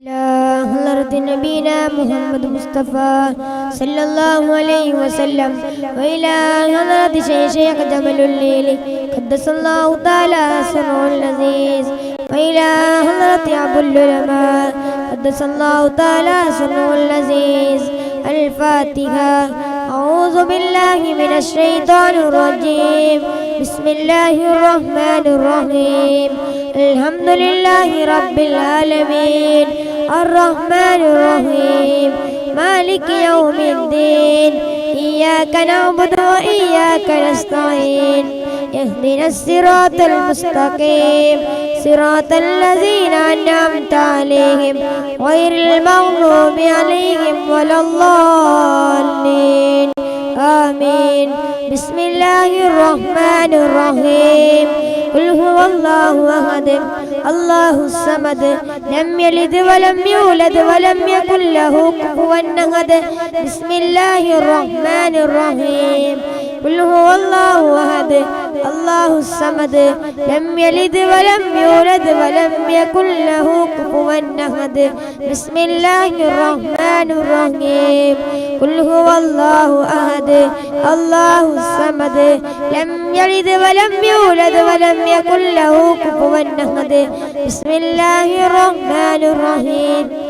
حضرة نبينا محمد مصطفى صلى الله عليه وسلم. وإلى حضرة شيخ جبل الليل قدس الله تعالى سره العزيز. وإلى حضرة أبو العلماء قدس الله تعالى سره العزيز. الفاتحة. أعوذ بالله من الشيطان الرجيم. بسم الله الرحمن الرحيم. الحمد لله رب العالمين. الرحمن الرحيم. مالك يوم الدين. إياك نعبد وإياك نستعين. اهدنا الصراط المستقيم. صراط الذين أنعمت عليهم غير المغضوب عليهم ولا الضالين. آمين. بسم الله الرحمن الرحيم. قل هو الله أحد. അള്ളാഹു സമദ്. ലം യലിദ് വലം യൂലദ് വലം യകുല്ലഹു ലഹു കുഫുവൻ അഹദ് ബിസ്മില്ലാഹിർ റഹ്മാനിർ റഹീം. ഖുൽ ഹുവല്ലാഹു അഹദ്. അള്ളാഹു സമദ്. ലം യലിദ് വലം യൂലദ് വലം യകുൽ ലഹു കുഫുവൻ അഹദ് ബിസ്മില്ലാഹിർ റഹ്മാനിർ റഹീം. ഖുൽ ഹുവല്ലാഹു അഹദ്. അല്ലാഹു സമദ്. ലം യലിദ് വലം യൂലദ് വലം യകുൽ ലഹു കുഫുവൻ അഹദ് ബിസ്മില്ലാഹിർ റഹ്മാനിർ റഹീം.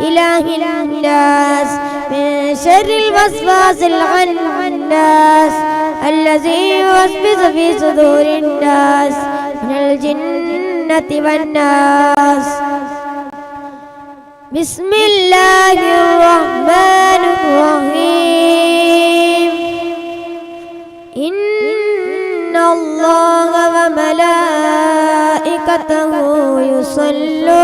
إله الناس من شر الوسواس العناس الذي يوسوس في صدور الناس من الجنة والناس. بسم الله الرحمن الرحيم. إن الله وملائكته يصلون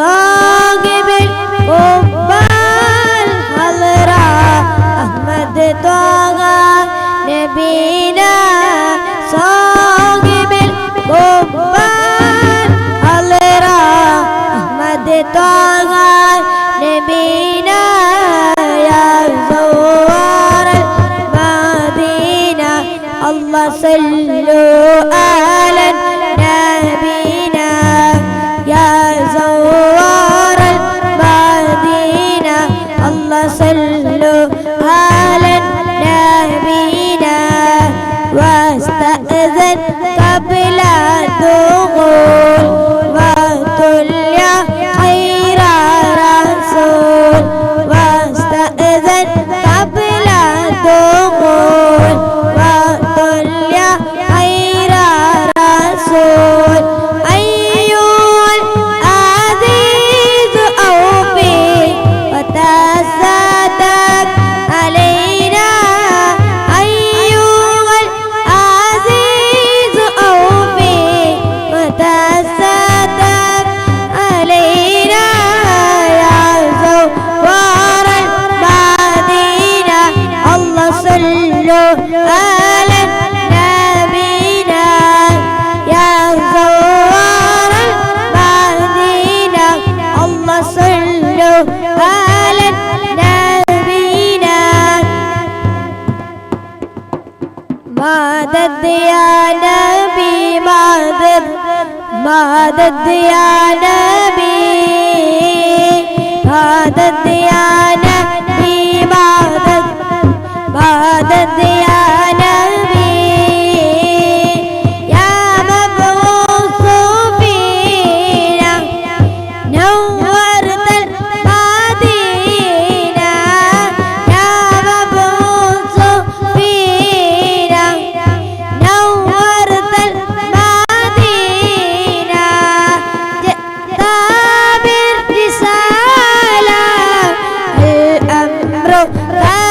সঙ্গে ও مدد يا نبي مدد مدد يا نبي مدد يا ra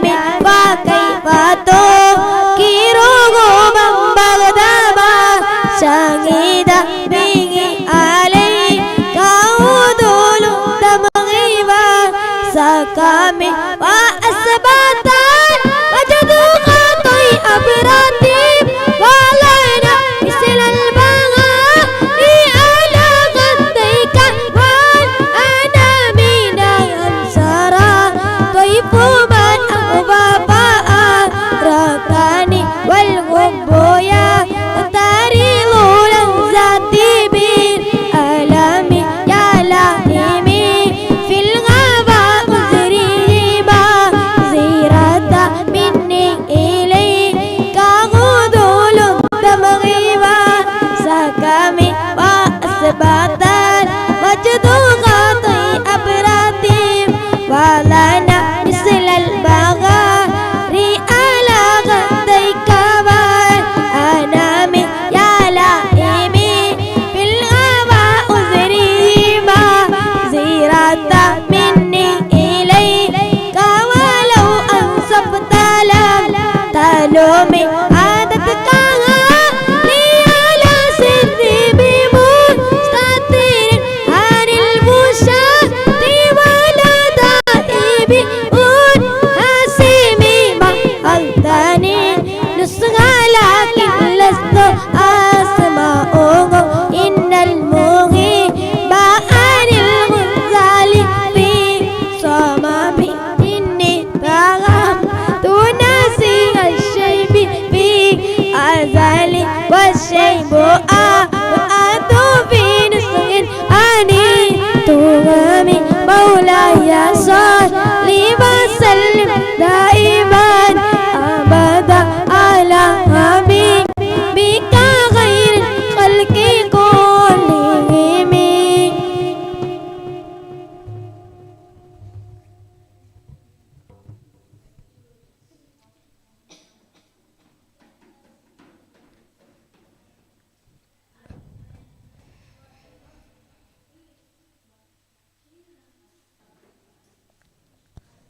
verdad.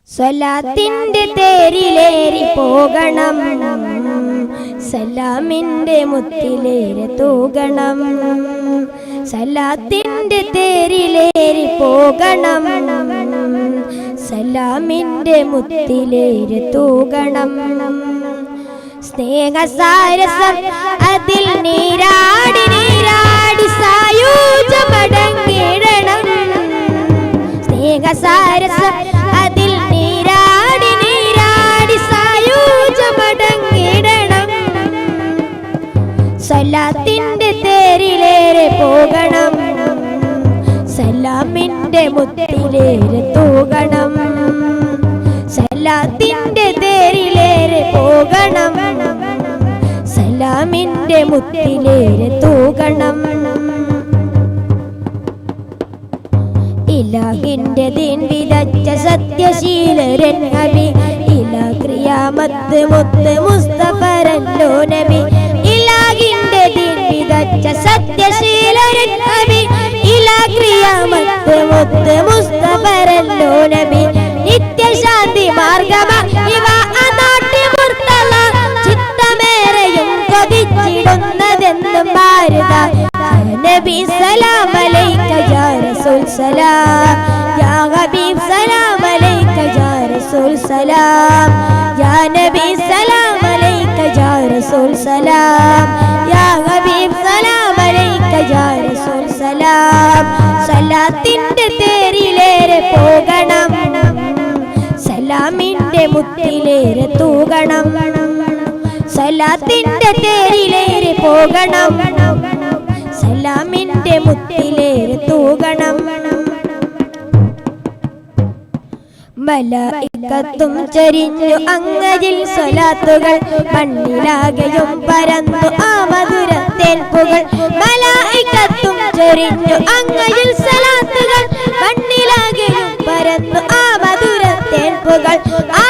സ്വലാത്തിന്റെ തേരിലേറി പോകണം. സലാമിന്റെ മുത്തിലേറെ തൂകണം. സലാത്തിന്റെ തേരിലേറി പോകണം. സലാമിന്റെ മുത്തിലേറെ തൂകണം. സ്നേഹസാരസം അതിൽ നീരാടി നീരാടി സായൂജമടങ്ങിടണം സ്നേഹസാരസം സലാത്തിന്റെ തേരിലേറെ പോകണം. സലാമിന്റെ മുത്തിലേറെ തൂകണം. സലാത്തിന്റെ തേരിലേറെ പോകണം. സലാമിന്റെ മുത്തിലേറെ തൂകണം. ഇലാഹിന്റെ ദിൻ വിതച്ച സത്യശീലരൻ നബി. ഇലാ ക്രിയാമത്ത് മുത്ത് മുസ്തഫരല്ലോ നബി. ഉറച്ച സത്യശീലരൻ നബി ഇലാ ക്രിയാമത്ത് മുത്ത് നബി. നിത്യശാന്തി മാർഗമ ഇവ അനാട്ടി മുർത്തല ചിത്തമേറെയും കൊതിച്ചിടുന്നതെന്നും ഭാരത നബി സലാമലൈക്ക യാ റസൂൽ സലാം. മുത്തിലേറെ തൂകണം. സലാത്തിന്റെ തേരിലേറെ പോകണം. സലാമിന്റെ മുത്തിലേറെ തൂകണം. മലയിക്കത്തും ചരിഞ്ഞു അങ്ങരിൽ സ്വലാത്തുകൾ. മണ്ണിലാകെയും പരന്നു ആ മധുര തേൽപ്പുകൾ മലയിക്കത്തും ചൊരിഞ്ഞു അങ്ങയിൽ സ്വലാത്തുകൾ. മണ്ണിലാകെയും പരന്നു ആ മധുര തേൻപുകൾ. ആ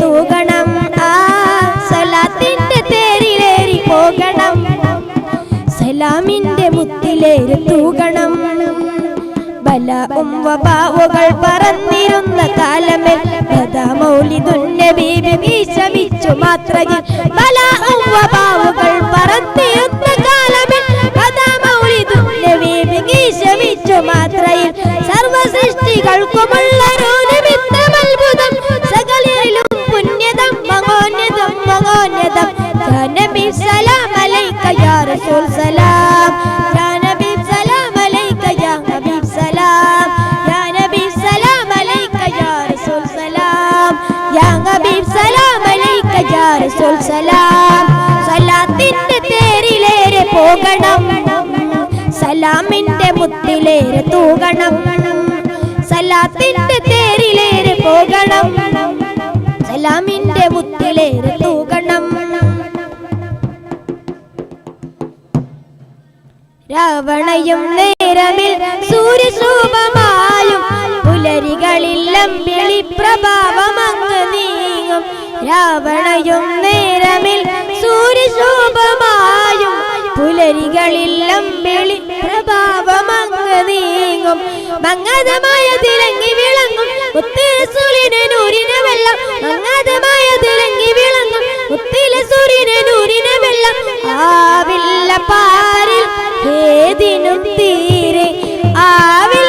തൂകണം. ആ സലാത്തിന്റെ തേരിലേറി പോകണം. സലാമിന്റെ മുത്തിലേറി തൂകണം. ബലവും പറന്നിരുന്ന കാലമേ മൗലിദുന്നബീബി വീശമിച്ചു മാത്രയിൽ ബല ഉംവബാവുകൾ പറന്നിരുന്ന കാലമേൽ മൗലിദുന്നബീബി വീശമിച്ചു മാത്രയിൽ സർവ സലാം. സലാത്തിന്റെ തേരിലേറെ പോകണം. സലാമിന്റെ മുത്തിലേറെ തൂകണം. സലാത്തിന്റെ തേരിലേറെ പോകണം. സലാമിന്റെ മുത്തിലേറെ തൂകണം. രാവണയും നേരമിൽ സൂര്യശോഭമായും പുലരികളിൽ അമ്പിളി പ്രഭാവമങ്ങ് നീങ്ങും. രാവണയും നേരമിൽ സൂര്യശോഭമായും പുലരികളിൽ അമ്പിളി പ്രഭാവമങ്ങ് നീങ്ങും. മങ്ങതമായ തിളങ്ങി വിളങ്ങും. ഒത്തിരി സൂര്യനെ നൂരിനെ വെള്ളം. മങ്ങതമായ തിളങ്ങി വിളങ്ങും. ഒത്തിരി സൂര്യനെ നൂരിനെ വെള്ളം. ആവില്ല പാരിൽ ഏതിനും തീരെ ആവില്ല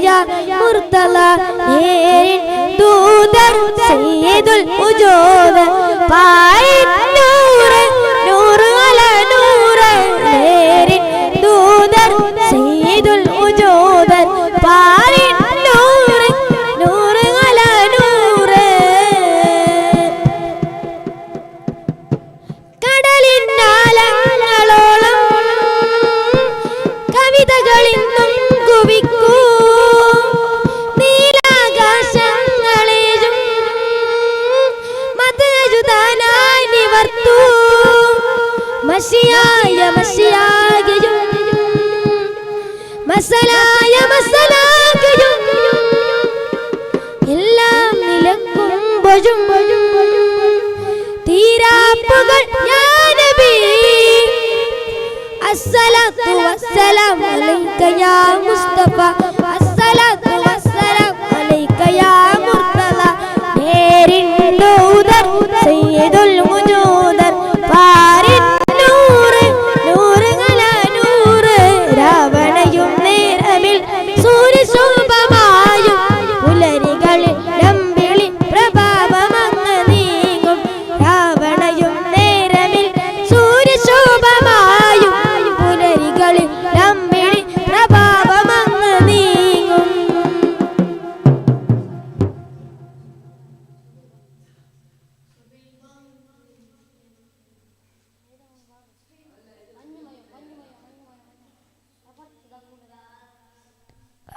അലൈക യാ മുർത്തല നേരിൻ ദൂതർ സയ്യിദുൽ ഉജൂദ് വരുമ്പോഴും തീരാപ്പുകൾ ഞാനബി അസ്സലാത്തു വസ്സലാം അലൈക യാ മുസ്തഫ. അസ്സലാത്തു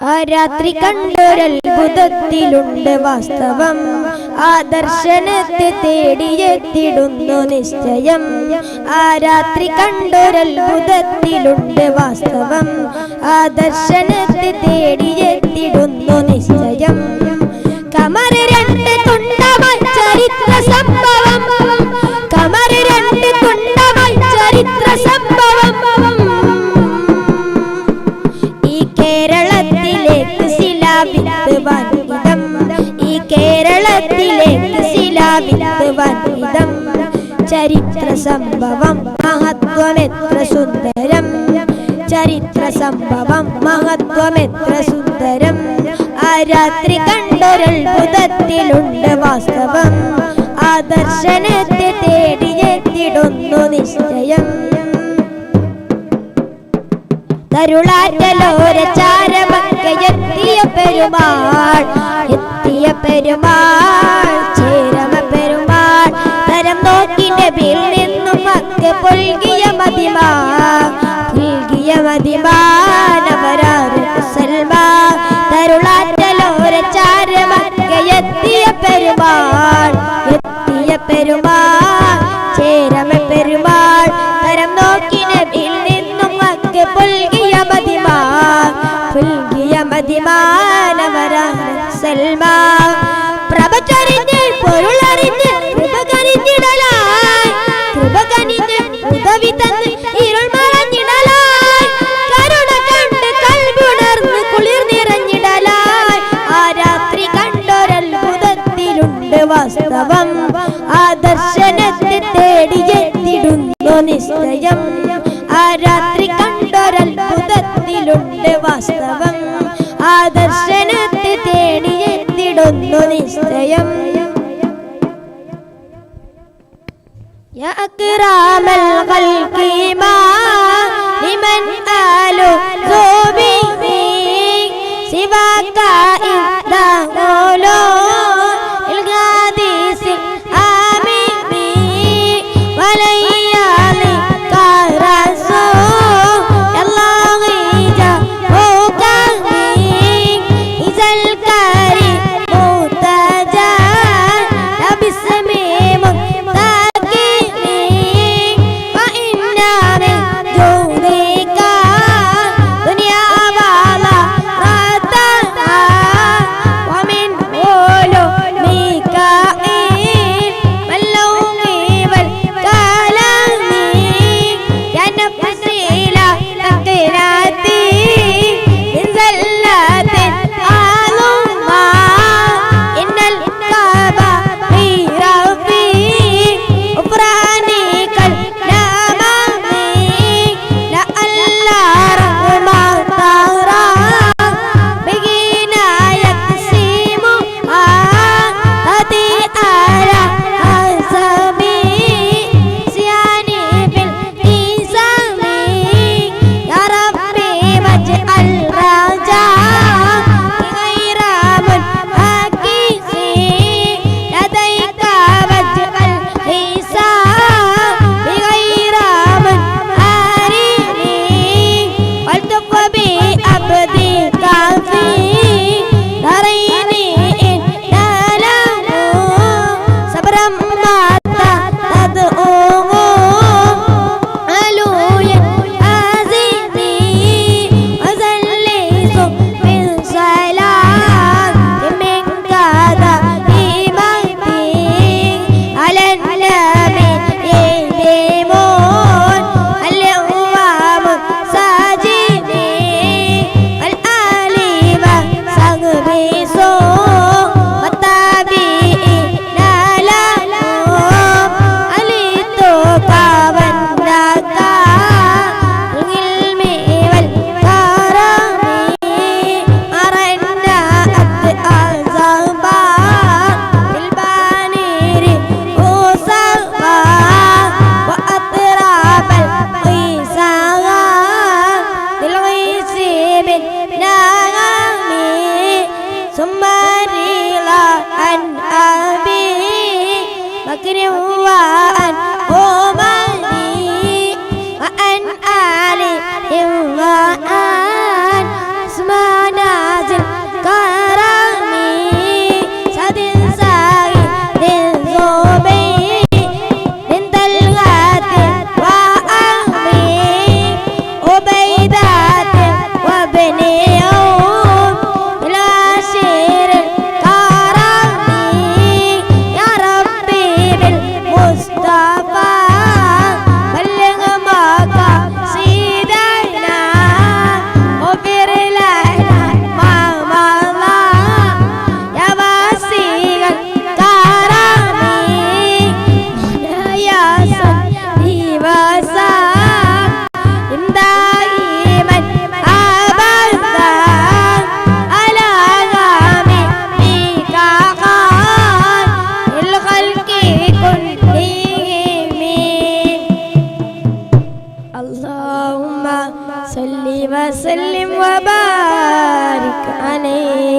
ആ രാത്രി കണ്ടൊരത്ഭുതത്തിലുണ്ട് വാസ്തവം. ആ ദർശനത്തെ തേടിയെത്തിടുന്നു നിശ്ചയം. ആ രാത്രി കണ്ടൊരത്ഭുതത്തിലുണ്ട് വാസ്തവം. ആ ദർശനത്തെ തേടിയെത്തിടുന്നു ചരിത്ര സംഭവം മഹത്വമെത്ര സുന്ദരം ചരിത്ര സംഭവം മഹത്വമെത്ര സുന്ദരം ആ രാത്രി കണ്ടൊരത്ഭുതത്തിലുണ്ട് വാസ്തവം. ആ ദർശനത്തെ തേടിയെത്തിടുന്നു നിശ്ചയം. തരുളാറ്റലോര ചാരമക്കയെത്തിയ പെരുമാൾ എത്തിയ പെരുമാൾ. പെരുമാൾ എത്തിയ പെരുമാൾ ചേരമ പെരുമാൾ തരം നോക്കിന ബിൽ നിന്നും മക്ക് പുൽകിയ മതിമാ പുൽകിയ മതിമാനവരാണ് സൽമാ പ്രഭ ചൊരിഞ്ഞ് പൊരുളറിഞ്ഞ് ദർശനത്തെ തേടിയെത്തിടുന്നു നിശ്ചയം ആ രാത്രി കണ്ടൊരത്ഭുതത്തിലുണ്ട് വാസ്തവം ആ ദർശനത്തെ തേടിയെത്തിടുന്നു നിശ്ചയം يا أكرام الخلق ما হবে নে বলে